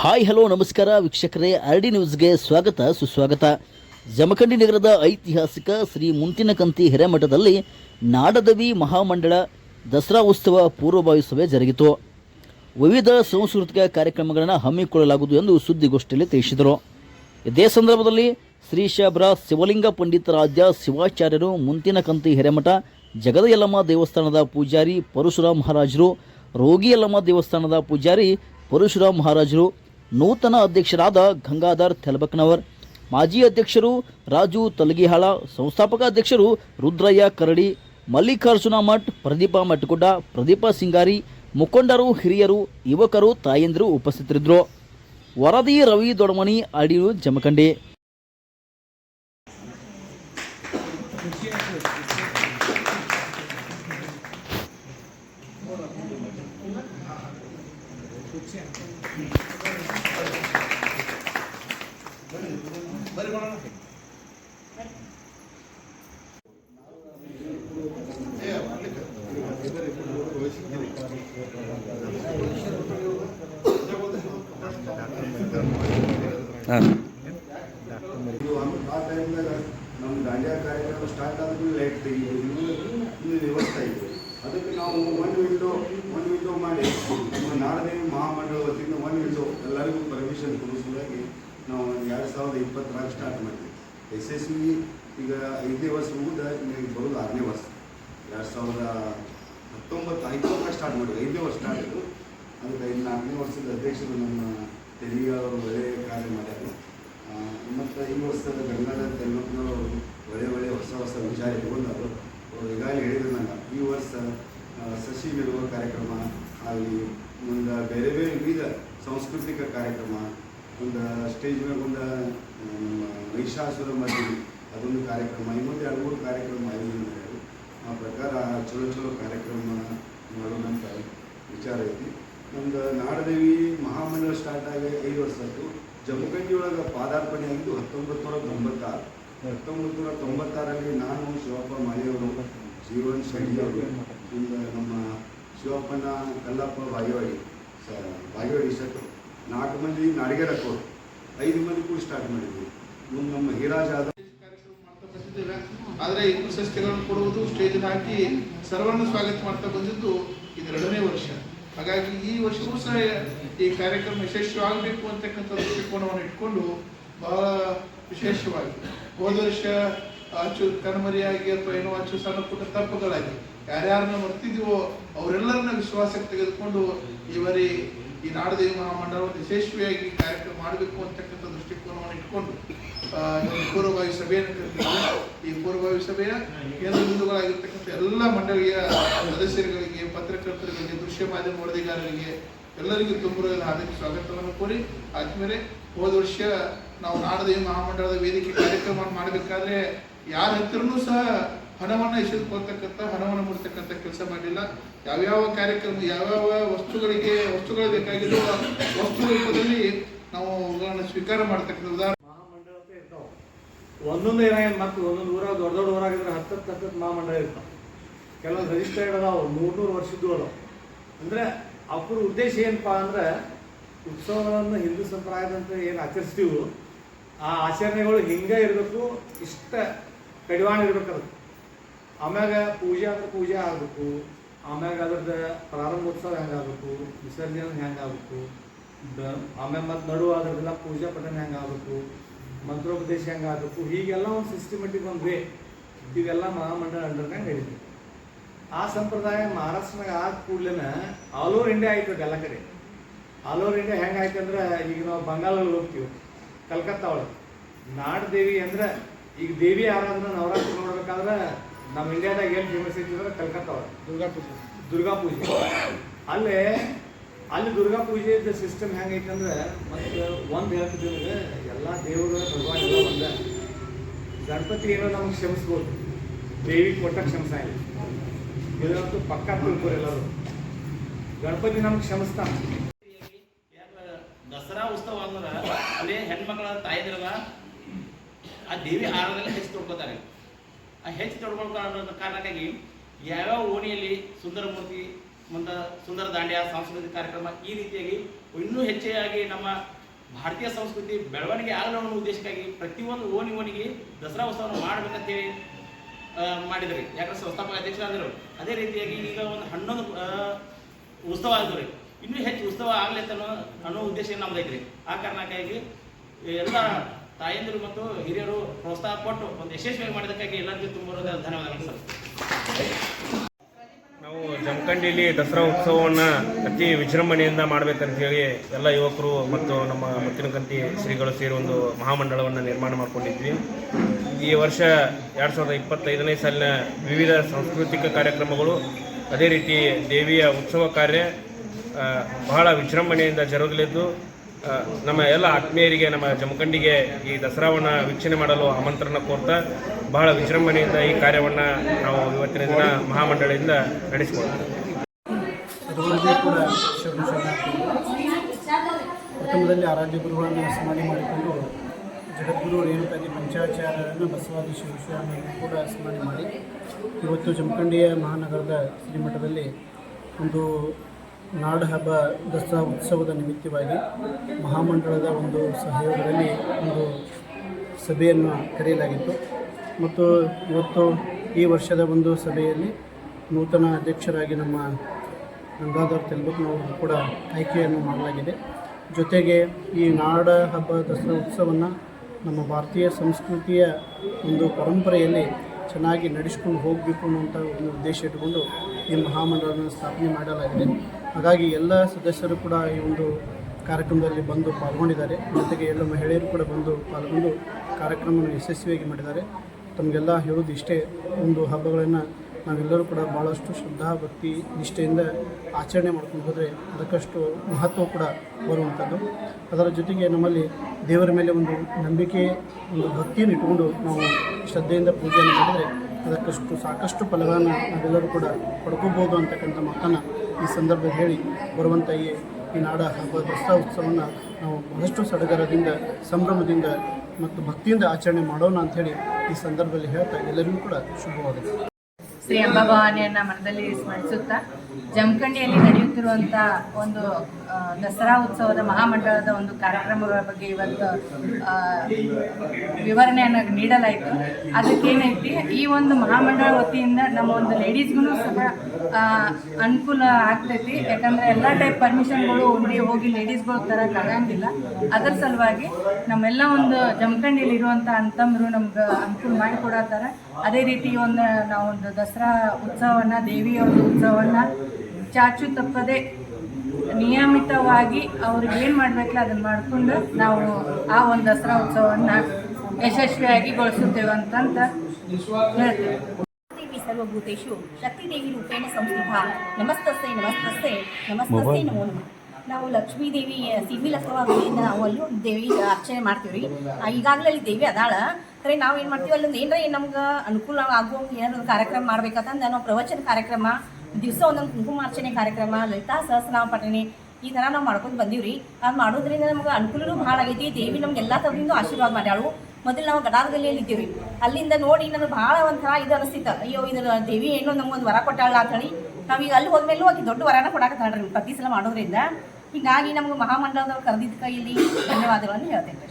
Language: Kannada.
ಹಾಯ್ ಹಲೋ ನಮಸ್ಕಾರ ವೀಕ್ಷಕರೇ. ಆರ್ ಡಿ ನ್ಯೂಸ್ಗೆ ಸ್ವಾಗತ ಸುಸ್ವಾಗತ. ಜಮಖಂಡಿ ನಗರದ ಐತಿಹಾಸಿಕ ಶ್ರೀ ಮುಂತಿನಕಂತಿ ಹಿರೇಮಠದಲ್ಲಿ ನಾಡದವಿ ಮಹಾಮಂಡಳ ದಸರಾ ಉತ್ಸವ ಪೂರ್ವಭಾವಿ ಸಭೆ ಜರುಗಿತು. ವಿವಿಧ ಸಾಂಸ್ಕೃತಿಕ ಕಾರ್ಯಕ್ರಮಗಳನ್ನು ಹಮ್ಮಿಕೊಳ್ಳಲಾಗುವುದು ಎಂದು ಸುದ್ದಿಗೋಷ್ಠಿಯಲ್ಲಿ ತಿಳಿಸಿದರು. ಇದೇ ಸಂದರ್ಭದಲ್ಲಿ ಶ್ರೀ ಶಾಬ್ರ ಶಿವಲಿಂಗ ಪಂಡಿತರಾಧ್ಯ ಶಿವಾಚಾರ್ಯರು ಮುಂತಿನಕಂತಿ ಹಿರೇಮಠ, ಜಗದಯಲ್ಲಮ್ಮ ದೇವಸ್ಥಾನದ ಪೂಜಾರಿ ಪರಶುರಾಮ್ ಮಹಾರಾಜರು, ರೋಗಿಯಲ್ಲಮ್ಮ ದೇವಸ್ಥಾನದ ಪೂಜಾರಿ ಪರಶುರಾಮ್ ಮಹಾರಾಜರು, ನೂತನ ಅಧ್ಯಕ್ಷರಾದ ಗಂಗಾಧರ್ ತೆಲಬಕ್ನವರ್ ಮಾಜಿ ಅಧ್ಯಕ್ಷರು ರಾಜು ತಲಗಿಹಾಳ, ಸಂಸ್ಥಾಪಕ ಅಧ್ಯಕ್ಷರು ರುದ್ರಯ್ಯ ಕರಡಿ, ಮಲ್ಲಿಕಾರ್ಜುನ ಮಠ್, ಪ್ರದೀಪ ಮಠಗುಡ್ಡ, ಪ್ರದೀಪ ಸಿಂಗಾರಿ, ಮುಖಂಡರು, ಹಿರಿಯರು, ಯುವಕರು, ತಾಯಂದಿರು ಉಪಸ್ಥಿತರಿದ್ದರು. ವರದಿ ರವಿ ದೊಡಮಣಿ ಅಡಿಯು ಜಮಖಂಡಿ. ಟೈಮ್ದಾಗ ನಮ್ಮ ಗಾಂಜಾ ಕಾರ್ಯಕ್ರಮ ಸ್ಟಾರ್ಟ್ ಲೈಟ್ ವ್ಯವಸ್ಥೆ ಇದೆ ಅದಕ್ಕೆ ನಾವು ವಿಂಡೋ ವಿಂಡೋ ಮಾಡಿ ನಮ್ಮ ಮಹಾಮಂಡಳ ವತಿಯಿಂದ ಒಂದು ವಿಂಡೋ ಎಲ್ಲರಿಗೂ ಪರ್ಮಿಷನ್ ಕೊಡಿಸೋದಾಗಿ ನಾವು ಎರಡು ಸಾವಿರದ ಇಪ್ಪತ್ತರಾಗ ಸ್ಟಾರ್ಟ್ ಮಾಡಿದ್ವಿ ಯಶಸ್ವಿ ಈಗ ಐದನೇ ವರ್ಷ ಮುಗಿದ ಈಗ ಬರೋದು ಆರನೇ ವರ್ಷ. ಎರಡು ಸಾವಿರದ ಹತ್ತೊಂಬತ್ತು ಐವತ್ತರಾಗ ಸ್ಟಾರ್ಟ್ ಮಾಡಿದ್ವಿ. ಐದನೇ ವರ್ಷ ಸ್ಟಾರ್ಟ್ ಆಯಿತು ಅದಕ್ಕೆ ಐದು ನಾಲ್ಕನೇ ವರ್ಷದ ಅಧ್ಯಕ್ಷರು ನಮ್ಮ ತೆರಿಗೆ ಅವರು ಒಳ್ಳೆಯ ಕಾರ್ಯ ಮಾಡ್ಯಾರ. ಮತ್ತು ಈ ವರ್ಷದ ಗಂಗಾಧರ ತೆಲುಗುನವರು ಒಳ್ಳೆ ಒಳ್ಳೆ ಹೊಸ ಹೊಸ ವಿಚಾರ ಇಟ್ಕೊಂಡು ಅವ್ರು ಈಗಾಗಲೇ ಹೇಳಿದ್ರು ನಂಗೆ, ಈ ವರ್ಷ ಸಸಿ ನೆಡುವ ಕಾರ್ಯಕ್ರಮ, ಅಲ್ಲಿ ಮುಂದೆ ಬೇರೆ ಬೇರೆ ವಿವಿಧ ಸಾಂಸ್ಕೃತಿಕ ಕಾರ್ಯಕ್ರಮ ಒಂದು ಸ್ಟೇಜ್ ಮ್ಯಾಗ ಒಂದು ನಮ್ಮ ಮಹಿಷಾಸುರ ಮದ್ವೆ ಅದೊಂದು ಕಾರ್ಯಕ್ರಮ, ಇನ್ನೊಂದು ಎರಡು ಮೂರು ಕಾರ್ಯಕ್ರಮ ಆಯೋಜನೆ ಮಾಡ್ಯಾರ ಆ ಪ್ರಕಾರ ಚಲೋ ಚಲೋ ಕಾರ್ಯಕ್ರಮ ಮಾಡೋಣಂತ ವಿಚಾರ ಐತಿ. ನಮ್ದು ನಾಡದೇವಿ ಮಹಾಮಂಡಳ ಸ್ಟಾರ್ಟ್ ಆಗಿ ಐದು ವರ್ಷ ಆಯಿತು ಒಳಗೆ ಪಾದಾರ್ಪಣೆ ಆಗಿದ್ದು ಹತ್ತೊಂಬತ್ತು ನೂರ ತೊಂಬತ್ತಾರು ಹತ್ತೊಂಬತ್ತು ನೂರ ತೊಂಬತ್ತಾರಲ್ಲಿ ನಾನು ಶಿವಪ್ಪ ಮಾಳಿಯವರು, ಜೀವನ್ ಶೆಟ್ಟಿ ಅವರು ನಮ್ಮ ಶಿವಪ್ಪನ ಕಲ್ಲಪ್ಪ ಬಾಗೇವಾಡಿ ಸ ಬಾಗೇವಾಡಿ ಶೆಟ್ಟರು ನಾಲ್ಕು ಮಂದಿ ನಾಡಿಗೆರಕ್ಕವರು ಐದು ಮಂದಿ ಕೂಡ ಸ್ಟಾರ್ಟ್ ಮಾಡಿದ್ವಿ. ಮುಂದೆ ನಮ್ಮ ಹೀರಾಜ್ ಆದ ಕಾರ್ಯಕ್ರಮ ಮಾಡ್ತಾ ಆದರೆ ಈ ಸಸ್ಯಗಳನ್ನು ಕೊಡುವುದು ಸ್ಟೇಜ್ ಹಾಕಿ ಸರ್ವನ್ನ ಸ್ವಾಗತ ಮಾಡ್ತಾ ಬಂದಿದ್ದು ಇದೆರಡನೇ ವರ್ಷ. ಹಾಗಾಗಿ ಈ ವರ್ಷವೂ ಸಹ ಈ ಕಾರ್ಯಕ್ರಮ ಯಶಸ್ವಿಯಾಗಬೇಕು ಅಂತಕ್ಕಂಥ ದೃಷ್ಟಿಕೋನವನ್ನು ಇಟ್ಕೊಂಡು ಬಹಳ ವಿಶೇಷವಾಗಿ ಹೋದ ವರ್ಷ ಅಚ್ಚು ಕಣ್ಮರಿಯಾಗಿ ಅಥವಾ ಏನೋ ಅಚ್ಚು ಸಣ್ಣ ಪುಟ್ಟ ತಪ್ಪುಗಳಾಗಿ ಯಾರ್ಯಾರನ್ನ ಮರ್ತಿದೀವೋ ಅವರೆಲ್ಲರನ್ನ ವಿಶ್ವಾಸಕ್ಕೆ ತೆಗೆದುಕೊಂಡು ಈ ಬಾರಿ ಈ ನಾಡದೇವಿ ಮಹಾಮಂಡಲವನ್ನು ಯಶಸ್ವಿಯಾಗಿ ಕಾರ್ಯಕ್ರಮ ಮಾಡಬೇಕು ಅಂತಕ್ಕಂಥ ದೃಷ್ಟಿಕೋನವನ್ನು ಇಟ್ಕೊಂಡು ಪೂರ್ವಭಾವಿ ಸಭೆಯನ್ನು ಈ ಪೂರ್ವಭಾವಿ ಸಭೆಯ ಕೇಂದ್ರ ಬಿಂದುಗಳಾಗಿರ್ತಕ್ಕಂಥ ಎಲ್ಲ ಮಂಡಳಿಯ ಸದಸ್ಯರುಗಳಿಗೆ, ಪತ್ರಕರ್ತರುಗಳಿಗೆ, ದೃಶ್ಯ ಮಾಧ್ಯಮ ವರದಿಗಾರರಿಗೆ ಎಲ್ಲರಿಗೂ ತುಂಬ ಹಾರ್ದಿಕ ಸ್ವಾಗತವನ್ನು ಕೋರಿ, ಆದ್ಮೇಲೆ ಹೋದ ವರ್ಷ ನಾವು ನಾಡದೇವಿ ಮಹಾಮಂಡಲದ ವೇದಿಕೆ ಕಾರ್ಯಕ್ರಮ ಮಾಡಬೇಕಾದ್ರೆ ಯಾರ ಹತ್ತಿರನೂ ಸಹ ಹಣವನ್ನು ಎಸೆದುಕೊಳ್ತಕ್ಕಂಥ, ಹಣವನ್ನು ಮುಡ್ತಕ್ಕಂಥ ಕೆಲಸ ಮಾಡಲಿಲ್ಲ. ಯಾವ್ಯಾವ ಕಾರ್ಯಕ್ರಮ, ಯಾವ್ಯಾವ ವಸ್ತುಗಳಿಗೆ, ವಸ್ತುಗಳು ಬೇಕಾಗಿರುವ ವಸ್ತು ರೂಪದಲ್ಲಿ ನಾವು ಅವುಗಳನ್ನು ಸ್ವೀಕಾರ ಮಾಡ್ತಕ್ಕಂಥ ಉದಾಹರಣೆ. ಮಹಾಮಂಡಳ ಇರ್ತಾವ. ಒಂದೊಂದು ಏನಾಗಿದೆ ಮತ್ತು ಒಂದೊಂದು ಊರಾಗ ದೊಡ್ಡ ದೊಡ್ಡ ಊರಾಗಿದ್ರೆ ಹತ್ತತ್ತು ಹತ್ತತ್ತು ಮಹಾಮಂಡಳ ಇರ್ತಾವ. ಕೆಲವೊಂದು ರಿಜಿಸ್ಟರ್ಡ್ ಅದಾವ ನೂರು ನೂರು ವರ್ಷದ್ದು ಅದಾವ. ಅಂದರೆ ಅವ್ರ ಉದ್ದೇಶ ಏನಪ್ಪಾ ಅಂದ್ರೆ ಉತ್ಸವಗಳನ್ನು ಹಿಂದೂ ಸಂಪ್ರದಾಯದಂತೆ ಏನು ಆಚರಿಸ್ತೀವೋ, ಆ ಆಚರಣೆಗಳು ಹಿಂಗೆ ಇರಬೇಕು, ಇಷ್ಟ ಕಡಿವಾಣ ಇರಬೇಕು ಆಮ್ಯಾಗ ಪೂಜೆ ಅಂದ್ರೆ ಪೂಜೆ ಆಗ್ಬೇಕು, ಆಮ್ಯಾಗ ಅದ್ರದ್ದು ಪ್ರಾರಂಭೋತ್ಸವ ಹೆಂಗಾಗಬೇಕು ವಿಸರ್ಜನೆ ಹೆಂಗಾಗಬೇಕು ಆಮ್ಯಾಗ ಮತ್ತು ನಡು ಅದ್ರದ್ದೆಲ್ಲ ಪೂಜಾ ಪಠನೆ ಹೆಂಗಾಗಬೇಕು ಮಂತ್ರೋಪದೇಶ ಹೆಂಗಾಗಬೇಕು ಹೀಗೆಲ್ಲ ಒಂದು ಸಿಸ್ಟಮೆಟಿಕ್ ಒಂದು ವೇ ಇವೆಲ್ಲ ಮಹಾಮಂಡಲ ಅಂಡರ್ನಾಗ ಹೇಳಿದ್ವಿ ಆ ಸಂಪ್ರದಾಯ ಮಹಾರಾಷ್ಟ್ರನಾಗ ಆದ ಕೂಡ್ಲೇನ ಆಲ್ ಓವರ್ ಇಂಡಿಯಾ ಆಯ್ತು ಎಲ್ಲ ಕಡೆ. ಆಲ್ ಓವರ್ ಇಂಡಿಯಾ ಹೆಂಗೆ ಆಯ್ತು ಅಂದ್ರೆ ಈಗ ನಾವು ಬಂಗಾಳಲ್ಲಿ ಹೋಗ್ತೀವಿ ಕಲ್ಕತ್ತಾ ಒಳಗೆ ನಾಡ ದೇವಿ ಅಂದ್ರೆ ಈಗ ದೇವಿ ಆರಾಧನೆ ನವರಾತ್ರಿ ನೋಡ್ಬೇಕಾದ್ರೆ ನಮ್ಮ ಇಂಡಿಯಾದಾಗ ಏನು ಫೇಮಸ್ ಐತಿ ಅಂದ್ರೆ ಕಲ್ಕತ್ತಾ ದುರ್ಗಾ ಪೂಜೆ. ದುರ್ಗಾ ಪೂಜೆ. ಅಲ್ಲೇ ಅಲ್ಲಿ ದುರ್ಗಾ ಪೂಜೆದ ಸಿಸ್ಟಮ್ ಹೆಂಗೈತೆ ಅಂದ್ರೆ ಮತ್ತೆ ಒಂದು ಹೇಳ್ತಿದ್ದೆ ನಿಮಗೆ ಎಲ್ಲ ದೇವರು ಭಗವಾನ್ ಎಲ್ಲ ಒಂದೇ. ಗಣಪತಿ ಏನೋ ನಮಗೆ ಕ್ಷಮಿಸ್ಬೋದು. ದೇವಿ ಕೊಟ್ಟ ಕ್ಷಮಿಸಾಯಿಲ್ಲ ಇದರಂತೂ ಪಕ್ಕ ತಿಳ್ಕೊರಿ ಎಲ್ಲರೂ. ಗಣಪತಿ ನಮ್ಗೆ ಕ್ಷಮಿಸ್ತಾನೆ ದಸರಾ ಉತ್ಸವ ಅಂದ್ರೆ ಅಲ್ಲಿ ಹೆಣ್ಮಕ್ಳ ತಾಯಿದ್ರಲ್ಲ ಆ ದೇವಿ ಆರಾಧನೆ ಹೆಚ್ಚು ತೊಡ್ಕೋತಾರೆ ಹೆಚ್ಚು ಅನ್ನೋ ಕಾರಣಕ್ಕಾಗಿ ಯಾವ್ಯಾವ ಓಣಿಯಲ್ಲಿ ಸುಂದರ ಮೂರ್ತಿ ಮುಂದೆ ಸುಂದರ ದಾಂಡ್ಯ ಸಾಂಸ್ಕೃತಿಕ ಕಾರ್ಯಕ್ರಮ ಈ ರೀತಿಯಾಗಿ ಇನ್ನೂ ಹೆಚ್ಚಾಗಿ ನಮ್ಮ ಭಾರತೀಯ ಸಂಸ್ಕೃತಿ ಬೆಳವಣಿಗೆ ಆಗಲು ಅನ್ನೋ ಉದ್ದೇಶಕ್ಕಾಗಿ ಪ್ರತಿಯೊಂದು ಓಣಿ ಓಣಿಗೆ ದಸರಾ ಉತ್ಸವವನ್ನು ಮಾಡ್ಬೇಕಂತೇಳಿ ಮಾಡಿದ್ರಿ. ಯಾಕಂದ್ರೆ ಸಂಸ್ಥಾಪಕ ಅಧ್ಯಕ್ಷರಾದರು ಅದೇ ರೀತಿಯಾಗಿ ಈಗ ಒಂದು ಹನ್ನೊಂದು ಉತ್ಸವ ಆಗಿದ್ರಿ ಇನ್ನೂ ಹೆಚ್ಚು ಉತ್ಸವ ಆಗ್ಲಿ ಅನ್ನೋ ಅನ್ನೋ ಉದ್ದೇಶ ನಮ್ದೈತ್ರಿ. ಆ ಕಾರಣಕ್ಕಾಗಿ ಎಲ್ಲ ತಾಯಂದಿರು ಮತ್ತು ಹಿರಿಯರು ಪ್ರೋತ್ಸಾಹ ಕೊಟ್ಟು ಒಂದು ಯಶಸ್ವಿಯಾಗಿ ಮಾಡಿದಕ್ಕಾಗಿ ಎಲ್ಲರಿಗೂ ತುಂಬ ಧನ್ಯವಾದಗಳು ಸರ್. ನಾವು ಜಮಖಂಡಿಯಲ್ಲಿ ದಸರಾ ಉತ್ಸವವನ್ನು ಅತಿ ವಿಜೃಂಭಣೆಯಿಂದ ಮಾಡಬೇಕಂತ ಹೇಳಿ ಎಲ್ಲ ಯುವಕರು ಮತ್ತು ನಮ್ಮ ಮುತ್ತಿನಕಂತಿ ಶ್ರೀಗಳು ಸೇರಿ ಒಂದು ಮಹಾಮಂಡಳವನ್ನು ನಿರ್ಮಾಣ ಮಾಡಿಕೊಂಡಿದ್ವಿ. ಈ ವರ್ಷ ಎರಡು ಸಾವಿರದ ಇಪ್ಪತ್ತೈದನೇ ಸಾಲಿನ ವಿವಿಧ ಸಾಂಸ್ಕೃತಿಕ ಕಾರ್ಯಕ್ರಮಗಳು, ಅದೇ ರೀತಿ ದೇವಿಯ ಉತ್ಸವ ಕಾರ್ಯ ಬಹಳ ವಿಜೃಂಭಣೆಯಿಂದ ಜರುಗಲಿದ್ದು ನಮ್ಮ ಎಲ್ಲ ಆತ್ಮೀಯರಿಗೆ, ನಮ್ಮ ಜಮಖಂಡಿಗೆ ಈ ದಸರಾವನ್ನು ವೀಕ್ಷಣೆ ಮಾಡಲು ಆಮಂತ್ರಣ ಕೋರ್ತಾ ಬಹಳ ವಿಜೃಂಭಣೆಯಿಂದ ಈ ಕಾರ್ಯವನ್ನು ನಾವು ಇವತ್ತಿನ ದಿನ ಮಹಾಮಂಡಳಿಯಿಂದ ಶರಣಾರ್ಥಿಗಳು ಪ್ರಥಮದಲ್ಲಿ ಆರಾಧ್ಯ ಗುರುಗಳನ್ನು ಸ್ಮರಣೆ ಮಾಡಿಕೊಂಡು ಜಗದ್ಗುರು ರೇಣುಕಾದಿ ಪಂಚಾಚಾರ್ಯರನ್ನು ಬಸವಾದಿ ಶಿವಸ್ವಾಮಿಯನ್ನು ಕೂಡ ಸ್ಮರಣೆ ಮಾಡಿ, ಇವತ್ತು ಜಮಖಂಡಿಯ ಮಹಾನಗರದ ಶ್ರೀಮಠದಲ್ಲಿ ಒಂದು ನಾಡ ಹಬ್ಬ ದಸರಾ ಉತ್ಸವದ ನಿಮಿತ್ತವಾಗಿ ಮಹಾಮಂಡಳದ ಒಂದು ಸಹಯೋಗದಲ್ಲಿ ಒಂದು ಸಭೆಯನ್ನು ಕರೆಯಲಾಗಿತ್ತು. ಮತ್ತು ಇವತ್ತು ಈ ವರ್ಷದ ಒಂದು ಸಭೆಯಲ್ಲಿ ನೂತನ ಅಧ್ಯಕ್ಷರಾಗಿ ನಮ್ಮ ಗಂಗಾಧರ್ ತೆಲುಗುನವರು ಕೂಡ ಆಯ್ಕೆಯನ್ನು ಮಾಡಲಾಗಿದೆ. ಜೊತೆಗೆ ಈ ನಾಡ ಹಬ್ಬ ದಸರಾ ಉತ್ಸವವನ್ನು ನಮ್ಮ ಭಾರತೀಯ ಸಂಸ್ಕೃತಿಯ ಒಂದು ಪರಂಪರೆಯಲ್ಲಿ ಚೆನ್ನಾಗಿ ನಡೆಸ್ಕೊಂಡು ಹೋಗಬೇಕು ಅನ್ನುವಂಥ ಒಂದು ಉದ್ದೇಶ ಇಟ್ಟುಕೊಂಡು ಈ ಮಹಾಮಂಡಲವನ್ನು ಸ್ಥಾಪನೆ ಮಾಡಲಾಗಿದೆ. ಹಾಗಾಗಿ ಎಲ್ಲ ಸದಸ್ಯರು ಕೂಡ ಈ ಒಂದು ಕಾರ್ಯಕ್ರಮದಲ್ಲಿ ಬಂದು ಪಾಲ್ಗೊಂಡಿದ್ದಾರೆ. ಜೊತೆಗೆ ಎಲ್ಲ ಮಹಿಳೆಯರು ಕೂಡ ಬಂದು ಪಾಲ್ಗೊಂಡು ಕಾರ್ಯಕ್ರಮವನ್ನು ಯಶಸ್ವಿಯಾಗಿ ಮಾಡಿದ್ದಾರೆ. ತಮಗೆಲ್ಲ ಹೇಳೋದು ಇಷ್ಟೇ. ಒಂದು ಹಬ್ಬಗಳನ್ನು ನಾವೆಲ್ಲರೂ ಕೂಡ ಭಾಳಷ್ಟು ಶ್ರದ್ಧಾ, ಭಕ್ತಿ, ನಿಷ್ಠೆಯಿಂದ ಆಚರಣೆ ಮಾಡ್ಕೊಂಡು ಹೋದರೆ ಅದಕ್ಕಷ್ಟು ಮಹತ್ವ ಕೂಡ ಬರುವಂಥದ್ದು. ಅದರ ಜೊತೆಗೆ ನಮ್ಮಲ್ಲಿ ದೇವರ ಮೇಲೆ ಒಂದು ನಂಬಿಕೆ, ಒಂದು ಭಕ್ತಿಯನ್ನು ಇಟ್ಟುಕೊಂಡು ನಾವು ಶ್ರದ್ಧೆಯಿಂದ ಪೂಜೆಯನ್ನು ಮಾಡಿದರೆ ಅದಕ್ಕಷ್ಟು ಸಾಕಷ್ಟು ಫಲಗಳನ್ನು ನಾವೆಲ್ಲರೂ ಕೂಡ ಪಡ್ಕೋಬೋದು ಅಂತಕ್ಕಂಥ ಮಾತನ್ನು ಈ ಸಂದರ್ಭದಲ್ಲಿ ಹೇಳಿ ಬರುವಂಥ ಈ ಈ ನಾಡ ಹಬ್ಬ ದಸರಾ ಉತ್ಸವವನ್ನು ನಾವು ಬಹಳಷ್ಟು ಸಡಗರದಿಂದ, ಸಂಭ್ರಮದಿಂದ ಮತ್ತು ಭಕ್ತಿಯಿಂದ ಆಚರಣೆ ಮಾಡೋಣ ಅಂಥೇಳಿ ಈ ಸಂದರ್ಭದಲ್ಲಿ ಹೇಳ್ತಾ ಎಲ್ಲರಿಗೂ ಕೂಡ ಶುಭವಾಗುತ್ತೆ ಶ್ರೀ ಅಂಬಾಭವಾನಿಯನ್ನ ಮನದಲ್ಲಿ ಸ್ಮರಿಸುತ್ತಾ ಜಮಖಂಡಿಯಲ್ಲಿ ನಡೆಯುತ್ತಿರುವಂತ ಒಂದು ದಸರಾ ಉತ್ಸವದ ಮಹಾಮಂಡಳದ ಒಂದು ಕಾರ್ಯಕ್ರಮಗಳ ಬಗ್ಗೆ ಇವತ್ತು ವಿವರಣೆಯನ್ನು ನೀಡಲಾಯಿತು. ಅದಕ್ಕೇನೈತಿ ಈ ಒಂದು ಮಹಾಮಂಡಳ ವತಿಯಿಂದ ನಮ್ಮ ಒಂದು ಲೇಡೀಸ್ಗೂ ಸಹ ಅನುಕೂಲ ಆಗ್ತೈತಿ. ಯಾಕಂದ್ರೆ ಎಲ್ಲ ಟೈಪ್ ಪರ್ಮಿಷನ್ಗಳು ಒಮ್ಮೆ ಹೋಗಿ ಲೇಡೀಸ್ಗಳು ತರಕ್ಕೆ ಆಗಂಗಿಲ್ಲ ಅದರ ಸಲುವಾಗಿ ನಮ್ಮೆಲ್ಲ ಒಂದು ಜಮಖಂಡಿಯಲ್ಲಿ ಇರುವಂತ ಅಂತಂದ್ರು ನಮ್ಗೆ ಅನುಕೂಲ ಮಾಡಿಕೊಡತ್ತಾರ ಅದೇ ರೀತಿ ಒಂದು ನಾವು ಒಂದು ದಸರಾ ಉತ್ಸವವನ್ನು ದೇವಿಯ ಒಂದು ಉತ್ಸವವನ್ನು ಚಾಚು ತಪ್ಪದೆ ನಿಯಮಿತವಾಗಿ ಅವ್ರಿಗೆ ಏನು ಮಾಡಬೇಕಲ್ಲ ಅದನ್ನು ಮಾಡಿಕೊಂಡು ನಾವು ಆ ಒಂದು ದಸರಾ ಉತ್ಸವವನ್ನು ಯಶಸ್ವಿಯಾಗಿ ಗೊಳಿಸುತ್ತೇವೆ ಅಂತಂತ ಹೇಳ್ತೇವೆ ದೇವಿ ಸರ್ವಭೂತೇಷು ಶಕ್ತಿದೇವಿ ರೂಪೇಣ ಸಂಸ್ಥಿತ. ನಮಸ್ತಸ್ತೆ ನಮಸ್ತಸ್ತೆ ನಮಸ್ತಸ್ತೆ ನಮೋ ನಮಃ. ನಾವು ಲಕ್ಷ್ಮೀ ದೇವಿ ಸಿವಿ ಲಕ್ಷ್ಮೀದಿಂದ ನಾವು ಅಲ್ಲೂ ದೇವಿ ಅರ್ಚನೆ ಮಾಡ್ತೀವಿ ರೀ ಈಗಾಗಲೇ ಅಲ್ಲಿ ದೇವಿ ಅದಾಳ. ಖರೆ ನಾವು ಏನು ಮಾಡ್ತೀವಿ ಅಲ್ಲೊಂದು ಏನರ ನಮ್ಗೆ ಅನುಕೂಲ ಆಗುವ ಏನಾದ್ರು ಕಾರ್ಯಕ್ರಮ ಮಾಡ್ಬೇಕಂತಂದು ನಾವು ಪ್ರವಚನ ಕಾರ್ಯಕ್ರಮ, ದಿವಸ ಒಂದೊಂದು ಕುಂಕುಮಾರ್ಚನೆ ಕಾರ್ಯಕ್ರಮ, ಲಲಿತಾ ಸಹಸ್ರನಾಮ ಪಠನೆ ಈ ಥರ ನಾವು ಮಾಡ್ಕೊಂಡು ಬಂದೀವಿ ಅದು ಮಾಡೋದ್ರಿಂದ ನಮ್ಗೆ ಅನುಕೂಲನು ಭಾಳ ಆಗೈತಿ. ದೇವಿ ನಮ್ಗೆ ಎಲ್ಲ ಥರದಿಂದ ಆಶೀರ್ವಾದ ಮಾಡ್ಯಾಳು. ಮೊದಲು ನಾವು ಗಡಾರಗಲ್ಲಿಯಲ್ಲಿ ಇದ್ದೀವಿ ಅಲ್ಲಿಂದ ನೋಡಿ ನನಗೆ ಭಾಳ ಒಂಥರ ಇದು ಅನಿಸ್ತಿತ್ತು. ಅಯ್ಯೋ ಇದರ ದೇವಿ ಏನೋ ನಮ್ಗೊಂದು ವರ ಕೊಟ್ಟಾಳ ಅಂತ ಹೇಳಿ ನಾವೀಗ ಅಲ್ಲಿ ಹೋದ್ಮೇಲೂ ಆಕೆ ದೊಡ್ಡ ವರನ ಕೊಡಾಕತ್ತಾಳ್ರಿ ಪ್ರತಿ ಸಲ ಮಾಡೋದ್ರಿಂದ. ಹೀಗಾಗಿ ನಮ್ಗೆ ಮಹಾಮಂಡಲದವ್ರು ಕರೆದಿದ್ದ ಕೈಯಲ್ಲಿ ಧನ್ಯವಾದಗಳನ್ನು ಹೇಳ್ತೇನೆ.